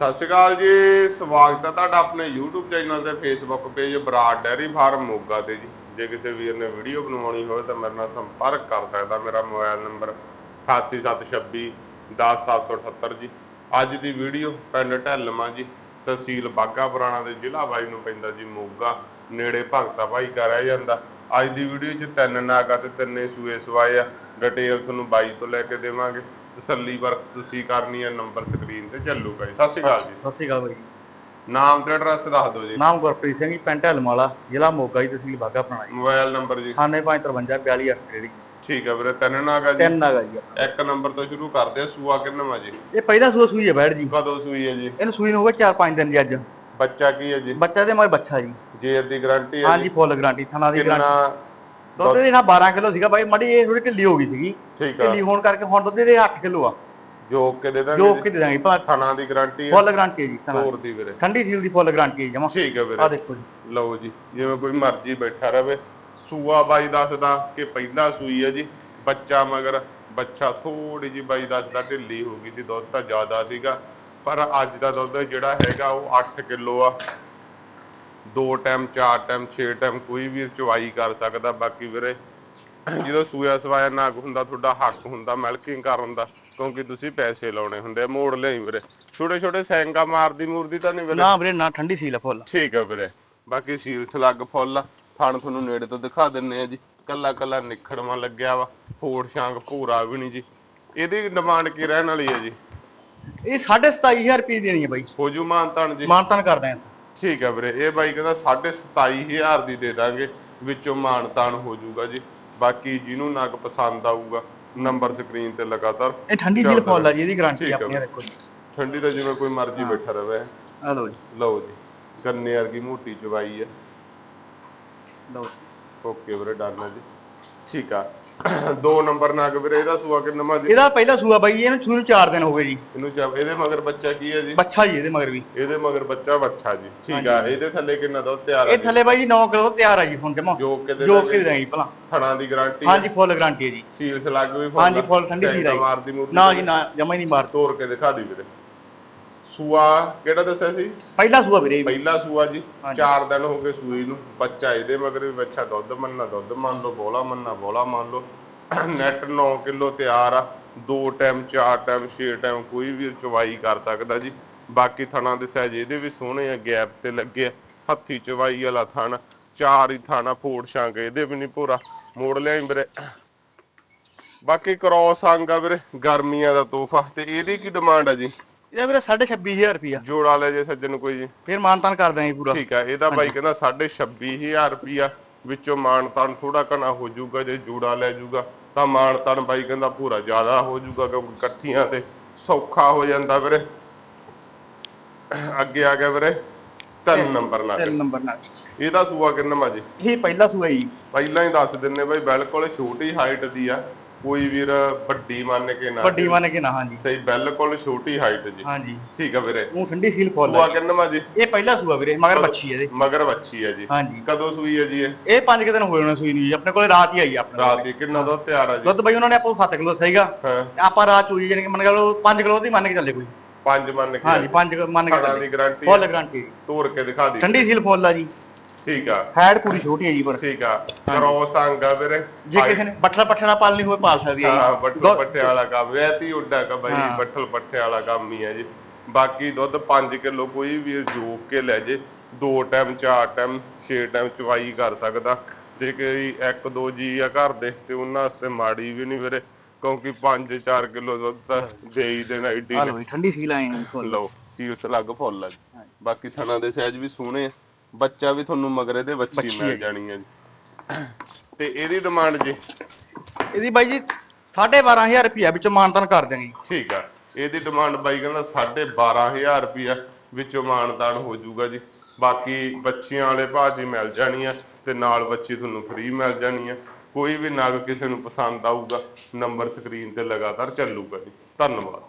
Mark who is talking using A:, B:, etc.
A: ਸਤਿ ਸ਼੍ਰੀ ਅਕਾਲ ਜੀ, ਸਵਾਗਤ ਹੈ ਤੁਹਾਡਾ ਆਪਣੇ YouTube ਚੈਨਲ ਤੇ Facebook page Brar dairy farm Moga ਤੇ ਜੀ। ਜੇ ਕਿਸੇ ਵੀਰ ਨੇ ਵੀਡੀਓ ਬਣਵਾਉਣੀ ਹੋਵੇ ਤਾਂ ਮੇਰੇ ਨਾਲ ਸੰਪਰਕ ਕਰ ਸਕਦਾ, ਮੇਰਾ ਮੋਬਾਈਲ ਨੰਬਰ 88726 10778 ਜੀ। ਅੱਜ ਦੀ ਵੀਡੀਓ ਪਿੰਡ ਢੱਲਮਾ ਜੀ, ਤਹਿਸੀਲ ਬਾਗਾ ਪੁਰਾਣਾ ਦੇ ਜ਼ਿਲ੍ਹਾ ਬਾਈ ਨੂੰ ਪੈਂਦਾ ਜੀ, ਮੋਗਾ। ਨੇੜੇ ਭਗਤਾ ਭਾਈ ਕਾ ਰਹਿ ਜਾਂਦਾ। ਅੱਜ ਦੀ ਵੀਡੀਓ 'ਚ ਤਿੰਨ ਨਾਗਾ ਤੇ ਤਿੰਨੇ ਸੂਏ ਸਵਾਏ ਆ। ਡਿਟੇਲ ਤੁਹਾਨੂੰ ਬਾਈ ਤੋਂ ਲੈ ਕੇ ਦੇਵਾਂਗੇ। ਤਸੱਲੀ ਵਰਕ ਤੁਸੀਂ ਕਰਨੀ ਹੈ ਨੰਬਰ ਸਕਰੀਨ ਤੇ ਚੱਲੂਗਾ ਜੀ ਸਤਿ ਸ਼੍ਰੀ ਅਕਾਲ ਜੀ।
B: ਸਤਿ ਸ਼੍ਰੀ ਅਕਾਲ ਬਾਈ
A: ਨਾਮ ਤੇ ਐਡਰੈਸ ਦੱਸ ਦਿਓ ਜੀ।
B: ਨਾਮ ਗੁਰਪ੍ਰੀਤ ਸਿੰਘ ਜੀ ਪਿੰਡ ਢਲਮਾਲਾ ਜ਼ਿਲ੍ਹਾ ਮੋਗਾ ਜੀ ਤਹਿਸੀਲ ਬਾਗਾ ਪੁਰਾਣਾ ਜੀ।
A: ਮੋਬਾਈਲ ਨੰਬਰ ਜੀ।
B: 9553 42
A: ਠੀਕ ਹੈ ਵੀਰੇ ਤਿੰਨ ਨਾਗਾ ਜੀ।
B: ਤਿੰਨ ਨਾਗਾ ਜੀ।
A: ਇੱਕ ਨੰਬਰ ਤੋਂ ਸ਼ੁਰੂ ਕਰਦੇ ਆ ਸੂਆ ਕਿੰਨਾ ਜੀ?
B: ਇਹ ਪਹਿਲਾ ਸੂਆ ਸੂਈ ਹੈ ਬੈੜ ਜੀ।
A: ਕਦੋਂ ਸੂਈ ਹੈ ਜੀ?
B: ਇਹਨੂੰ ਸੂਈ ਨੂੰ ਹੋ ਗਏ 4-5 ਦਿਨ ਜੀ ਅੱਜ।
A: ਬੱਚਾ ਕੀ ਹੈ ਜੀ?
B: ਬੱਚਾ ਦੇ ਮੋਏ ਬੱਚਾ ਜੀ।
A: ਜੇਰ ਦੀ ਗਾਰੰਟੀ ਹੈ
B: ਹਾਂਜੀ ਫੁੱਲ ਗਾਰੰਟੀ ਥਣਾ ਦੀ ਗਾਰੰਟੀ
A: ਕਿੰਨਾ
B: ਦੁੱਧ ਦੇ ਨਾਲ 12 ਕਿਲੋ ਸੀਗਾ ਬਾਈ ਮੜੀ ਇਹ ਥੋੜੀ ਢਿੱਲੀ ਹੋ ਗਈ ਸੀਗੀ।
A: ਆ।
B: ਢਿੱਲੀ ਹੋਣ ਕਰਕੇ ਹੁਣ ਦੁੱਧ ਦੇ 8 ਕਿਲੋ ਆ।
A: ਜੋਕ ਕੇ ਦੇ ਦਾਂਗੇ
B: ਜੋ
A: ਜੀ?
B: ਕਿ ਦੇ ਦਾਂਗੇ ਭਲਾ
A: ਥਣਾ ਦੀ ਗਾਰੰਟੀ ਹੈ।
B: ਫੁੱਲ ਗਾਰੰਟੀ ਹੈ ਜੀ ਥਣਾ
A: ਹੋਰ ਦੀ। ਵੀਰੇ।
B: ਠੰਡੀ ਸੀਲ ਦੀ ਫੁੱਲ ਗਾਰੰਟੀ ਹੈ ਜਮਾ।
A: ਠੀਕ ਹੈ
B: ਆ
A: ਵੀਰੇ
B: ਦੇਖੋ ਜੀ।
A: ਲਓ ਜੀ ਜਿਵੇਂ ਕੋਈ ਮਰਜ਼ੀ ਬੈਠਾ ਰਵੇ। ਸੂਆ ਬਾਈ ਦੱਸਦਾ ਕਿ ਪਹਿਲਾ ਸੂਈ ਹੈ ਜੀ ਬੱਚਾ ਮਗਰ ਬੱਚਾ ਥੋੜੀ ਜੀ ਬਾਈ ਦੱਸਦਾ ਢਿੱਲੀ ਹੋ ਗਈ ਸੀ ਦੁੱਧ ਤਾਂ ਜ਼ਿਆਦਾ ਸੀਗਾ। ਪਰ ਅੱਜ ਦਾ ਦੁੱਧ ਜਿਹੜਾ ਹੈਗਾ ਉਹ 8 ਕਿਲੋ ਆ। ਦੋ ਟਾਈਮ ਚਾਰ ਟਾਈਮ 6 ਟਾਈਮ ਕੋਈ ਵੀ ਚਵਾਈ ਕਰ ਸਕਦਾ। ਬਾਕੀ ਵੀਰੇ ਜਦੋਂ ਸੂਆ ਸਵਾਇਆ ਨਾਗ ਹੁੰਦਾ ਤੁਹਾਡਾ ਹੱਕ ਹੁੰਦਾ ਮਿਲਕਿੰਗ ਕਰਨ ਦਾ ਕਿਉਂਕਿ ਤੁਸੀਂ ਪੈਸੇ ਲਾਉਣੇ ਹੁੰਦੇ ਆ ਮੋੜ ਲਈ ਵੀਰੇ। ਛੋਟੇ ਛੋਟੇ ਸੈਂਗਾ ਮਾਰਦੀ ਮੂਰਦੀ ਤਾਂ ਨਹੀਂ ਵੀਰੇ?
B: ਨਾ ਵੀਰੇ ਨਾ ਠੰਡੀ ਸੀਲ ਆ ਫੁੱਲ।
A: ਠੀਕ ਹੈ ਵੀਰੇ। ਬਾਕੀ ਸੀਲ ਸਲੱਗ ਫੁੱਲ ਆ। ਥਣ ਤੁਹਾਨੂੰ ਨੇੜੇ ਤੋਂ ਦਿਖਾ ਦਿੰਨੇ ਆ ਜੀ। ਕੱਲਾ ਕੱਲਾ ਨਿਖੜਵਾ ਲੱਗਿਆ ਵਾ। ਫੋੜ ਸ਼ਾਂਗ ਭੂਰਾ ਵੀ ਨਹੀਂ ਜੀ। ਇਹਦੀ ਡਿਮਾਂਡ ਕੀ ਰਹਿਣ ਵਾਲੀ ਹੈ ਜੀ?
B: ਇਹ 27500 ਰੁਪਏ ਦੀ ਦੇਣੀ ਹੈ ਬਾਈ।
A: ਹੋਜੂ ਮਾਨਤਾਨ ਜੀ।
B: ਮਾਨਤਨ ਕਰਦੇ ਆਂ।
A: ਠੀਕ ਹੈ ਵੀਰੇ ਇਹ ਬਾਈ ਕਹਿੰਦਾ 27500 ਦੀ ਦੇ ਦਾਂਗੇ ਵਿੱਚੋਂ ਮਾਨਤਾਨ ਹੋ ਜਾਊਗਾ ਜੀ। ਬਾਕੀ ਜਿਹਨੂੰ ਨਗ ਪਸੰਦ ਆਊਗਾ ਨੰਬਰ ਸਕਰੀਨ ਤੇ ਲਗਾਤਾਰ
B: ਇਹ ਠੰਡੀ
A: ਚੱਲਦਾ
B: ਫੁੱਲ ਆ ਜੀ ਇਹਦੀ ਗਾਰੰਟੀ ਆਪਣੀ। ਦੇਖੋ ਜੀ।
A: ਠੰਡੀ ਤਾਂ ਜਿਵੇਂ ਕੋਈ ਮਰਜ਼ੀ ਬੈਠਾ ਰਵੇ।
B: ਆ ਲਓ ਜੀ।
A: ਲਓ ਜੀ। ਗੰਨੇ ਵਰਗੀ ਮੋਟੀ ਚਵਾਈ ਹੈ।
B: ਲਓ।
A: ਓਕੇ ਵੀਰੇ ਡਨ ਹੈ ਜੀ। ਠੀਕ ਆ। ਦੋ ਨੰਬਰ ਨਗ ਵੀਰੇ ਇਹਦਾ ਸੂਆ ਕਿੰਨਾ ਜੀ?
B: ਇਹਦਾ ਪਹਿਲਾ ਸੂਆ ਬਾਈ ਇਹਨੂੰ ਨੂੰ 4 ਦਿਨ ਹੋ ਗਏ ਜੀ।
A: ਇਹਨੂੰ ਚੱਬ ਇਹਦੇ ਮਗਰ ਬੱਚਾ ਕੀ ਹੈ ਜੀ?
B: ਬੱਚਾ ਜੀ ਇਹਦੇ ਮਗਰ ਵੀ।
A: ਇਹਦੇ ਮਗਰ ਬੱਚਾ ਬੱਚਾ ਜੀ ਠੀਕ ਆ। ਇਹਦੇ ਥੱਲੇ ਕਿੰਨਾ ਦੁੱਧ ਤਿਆਰ ਹੈ
B: ਇਹ ਥੱਲੇ ਬਾਈ ਜੀ 9 ਕਿਲੋ ਤਿਆਰ ਆ ਜੀ ਹੁਣ ਜਮਾ।
A: ਜੋ ਕਿ ਦੇ
B: ਜੋ ਕਿ ਦੇਣੀ ਭਲਾ।
A: ਥਣਾ ਦੀ ਗਾਰੰਟੀ
B: ਹਾਂਜੀ ਫੁੱਲ ਗਾਰੰਟੀ ਹੈ ਜੀ।
A: ਸੀਲ ਸਲੱਗ ਵੀ
B: ਹਾਂਜੀ ਫੁੱਲ ਠੰਡੀ ਸੀ
A: ਮਾਰਦੀ ਮੂਰਤੀ
B: ਨਾ ਜੀ ਨਾ ਜਮਾ ਹੀ ਨਹੀਂ ਮਾਰ
A: ਤੋੜ ਕੇ ਦਿਖਾ ਦੀ ਵੀਰੇ। ਸੂਆ ਕਿਹੜਾ ਦੱਸਿਆ ਸੀ?
B: ਪਹਿਲਾ ਸੂਆ ਵੀਰੇ
A: ਪਹਿਲਾ ਸੂਆ ਜੀ।
B: ਹਾਂਜੀ।
A: 4 ਦਿਨ ਹੋ ਗਏ ਸੂਈ ਨੂੰ। ਬੱਚਾ ਇਹਦੇ ਮਗਰ ਵੀ ਬੱਚਾ ਦੁੱਧ ਮੰਨਣਾ ਦੁੱਧ ਮੰਨ ਲਓ ਬੋਲਾ ਮੰਨਣਾ ਬੋਲਾ ਮੰਨ ਲਓ। ਨੈਟ 9 ਕਿਲੋ ਤਿਆਰ ਆ। ਦੋ ਟਾਈਮ ਚਾਰ ਟਾਈਮ ਛੇ ਟਾਈਮ ਕੋਈ ਵੀ ਚਵਾਈ ਕਰ ਸਕਦਾ ਜੀ। ਬਾਕੀ ਥਣਾ ਦੇ ਸਾਈਜ਼ ਇਹਦੇ ਵੀ ਸੋਹਣੇ ਆ ਗੈਪ ਤੇ ਲੱਗੇ ਆ। ਹੱਥੀ ਚਵਾਈ ਵਾਲਾ ਥਣ ਚਾਰ ਹੀ ਥਾਣਾ ਫੋੜ ਛਾਂਗ ਇਹਦੇ ਵੀ ਨਹੀਂ ਪੂਰਾ ਮੋੜ ਲਿਆ ਵੀਰੇ। ਬਾਕੀ ਕ੍ਰੋਸ ਅੰਗ ਆ ਵੀਰੇ ਗਰਮੀਆਂ ਦਾ ਤੋਹਫਾ। ਤੇ ਇਹਦੀ ਕੀ ਡਿਮਾਂਡ ਆ ਜੀ?
B: ਇਹਦਾ ਵੀਰੇ 26500 ਰੁਪਿਆ
A: ਜੋੜਾ ਲੈ ਜੇ ਸੱਜਣ ਕੋਈ ਜੀ।
B: ਫਿਰ ਮਾਨਤਾਨ ਕਰ ਦਾਂਗੇ ਪੂਰਾ।
A: ਠੀਕ ਆ ਇਹਦਾ ਬਾਈ ਕਹਿੰਦਾ 26500 ਰੁਪਿਆ ਵਿੱਚੋਂ ਮਾਨਤਾਨ ਥੋੜਾ ਘਣਾ ਹੋ ਜਾਊਗਾ ਜੇ ਜੂੜਾ ਲੈ ਜਾਊਗਾ ਤਾਂ ਮਾਨਤਾਨ ਬਾਈ ਕਹਿੰਦਾ ਪੂਰਾ ਜ਼ਿਆਦਾ ਹੋ ਜਾਊਗਾ ਕਿਉਂਕਿ ਇਕੱਠੀਆਂ ਤੇ ਸੌਖਾ ਹੋ ਜਾਂਦਾ ਵੀਰੇ। ਅੱਗੇ ਆ ਗਿਆ ਵੀਰੇ ਤਿੰਨ ਨੰਬਰ ਨਾਲ
B: ਤਿੰਨ ਨੰਬਰ ਨਾਲ
A: ਇਹਦਾ ਸੂਆ ਕਿੰਨਾ ਮਾ ਜੀ?
B: ਇਹ ਪਹਿਲਾ ਸੂਆ ਜੀ
A: ਪਹਿਲਾਂ ਹੀ ਦੱਸ ਦਿੰਨੇ ਬਾਈ ਬਿਲਕੁਲ ਛੋਟੀ ਹਾਈਟ ਦੀ ਆ। ਕੋਈ ਵੀਰ ਵੱਡੀ ਮੰਨ ਕੇ ਨਾ
B: ਵੱਡੀ ਮੰਨ ਕੇ ਨਾ ਹਾਂਜੀ।
A: ਸਹੀ ਬਿਲਕੁਲ ਛੋਟੀ ਹਾਈਟ ਜੀ।
B: ਹਾਂਜੀ।
A: ਠੀਕ ਆ ਵੀਰੇ।
B: ਉਹ ਠੰਡੀ ਸੀਲ ਫੁੱਲ
A: ਸੂਆ
B: ਆ
A: ਕਿੰਨਾ ਮਾ ਜੀ?
B: ਇਹ ਪਹਿਲਾ ਸੂਆ ਵੀਰੇ ਮਗਰ ਬੱਚੀ ਇਹਦੇ।
A: ਮਗਰ ਬੱਚੀ ਹੈ ਜੀ।
B: ਹਾਂਜੀ।
A: ਕਦੋਂ ਸੂਈ ਹੈ ਜੀ ਇਹ?
B: ਇਹ 5 ਦਿਨ ਹੋਏ ਹੋਣੇ ਸੂਈ ਨੂੰ ਜੀ। ਆਪਣੇ ਕੋਲੇ ਰਾਤ ਹੀ ਆਈ ਆ ਆਪਣੇ
A: ਰਾਤ ਦੀ ਕਿੰਨਾ ਦੁੱਧ ਤਿਆਰ ਹੈ ਜੀ?
B: ਦੁੱਧ ਬਾਈ ਉਹਨਾਂ ਨੇ ਆਪਾਂ 7 ਕਿਲੋ ਸਹੀਗਾ
A: ਹਾਂ।
B: ਆਪਾਂ ਰਾਤ ਚੋਈ ਜਾਨੀ ਕਿ ਮੰਨ ਕੇ ਲਓ 5 ਕਿਲੋ ਦੀ ਮੰਨ ਕੇ ਚੱਲੇ ਕੋਈ।
A: ਪੰਜ ਮੰਨ ਕੇ
B: ਹਾਂਜੀ 5 ਮੰਨ ਕੇ ਚੱਲੇ
A: ਦੀ ਗਾਰੰਟੀ
B: ਫੁੱਲ ਗਾਰੰਟੀ
A: ਤੋੜ ਕੇ ਦਿਖਾ ਦੀ
B: ਠੰਡੀ ਸੀਲ ਫੁੱਲ ਆ ਜੀ।
A: ਠੀਕ ਆ।
B: ਹੈਡ ਪੂਰੀ ਛੋਟੀ ਹੈ ਜੀ ਪਰ।
A: ਠੀਕ ਆ। ਕਰੋਸ ਅੰਗ ਆ ਵੀਰੇ।
B: ਜੇ ਕਿਸੇ ਨੇ ਬੱਠਲ ਪੱਠਣਾ ਪਾਲਣੀ ਹੋਵੇ ਪਾਲ ਸਕਦੀ ਹੈ
A: ਹਾਂ
B: ਜੀ
A: ਬੱਠਲ ਪੱਠੇ ਵਾਲਾ ਕੰਮ। ਵੈਤੀ ਉੱਡਾ ਕਾ ਬਾਈ
B: ਹਾਂ।
A: ਬੱਠਲ ਪੱਠੇ ਵਾਲਾ ਕੰਮ ਹੀ ਹੈ ਜੀ। ਬਾਕੀ ਦੁੱਧ 5 ਕਿਲੋ ਕੋਈ ਵੀ ਜੋਕ ਕੇ ਲੈ ਜੇ। ਦੋ ਟਾਈਮ ਚਾਰ ਟਾਈਮ ਛੇ ਟਾਈਮ ਚਵਾਈ ਕਰ ਸਕਦਾ। ਜੇ ਕੋਈ ਇੱਕ ਦੋ ਜੀ ਆ ਘਰ ਦੇ ਤੇ ਉਹਨਾਂ ਵਾਸਤੇ ਮਾੜੀ ਵੀ ਨਹੀਂ ਵੀਰੇ। ਕਿਉਂਕਿ 5-4 ਕਿਲੋ ਦੁੱਧ ਤਾਂ ਦੇ ਹੀ ਦੇਣਾ ਏਡੀ
B: ਲਓ ਠੰਡੀ ਸੀਲ ਆਏ
A: ਲਓ ਸੀਲਸ ਲੱਗ ਫੁੱਲ ਬਾਕੀ ਥਣਾ ਦੇ ਸਾਈਜ਼ ਵੀ ਸੋਹਣੇ ਆ। ਬੱਚਾ ਵੀ ਤੁਹਾਨੂੰ ਮਗਰੇ ਦੇ ਬੱਚੀ ਮਿਲ। ਜਾਣੀ ਹੈ ਜੀ। ਤੇ ਇਹਦੀ ਡਿਮਾਂਡ ਜੀ?
B: ਇਹਦੀ ਬਾਈ ਜੀ 12500 ਰੁਪਿਆ ਵਿੱਚੋਂ ਮਾਨਤਾਨ ਕਰ ਦਿਆਂਗੇ।
A: ਠੀਕ ਆ। ਇਹਦੀ ਡਿਮਾਂਡ ਬਾਈ ਕਹਿੰਦਾ 12500 ਰੁਪਿਆ ਵਿੱਚੋਂ ਮਾਨਦਾਨ ਹੋ ਜਾਊਗਾ ਜੀ। ਬਾਕੀ ਬੱਚੀਆਂ ਵਾਲੇ ਹੀ ਮਿਲ ਜਾਣੀ ਆ ਤੇ ਨਾਲ ਬੱਚੀ ਤੁਹਾਨੂੰ ਫ੍ਰੀ ਮਿਲ ਜਾਣੀ ਆ। ਕੋਈ ਵੀ ਨਗ ਕਿਸੇ ਨੂੰ ਪਸੰਦ ਆਊਗਾ ਨੰਬਰ ਸਕਰੀਨ ਤੇ ਲਗਾਤਾਰ ਚੱਲੂਗਾ ਜੀ। ਧੰਨਵਾਦ।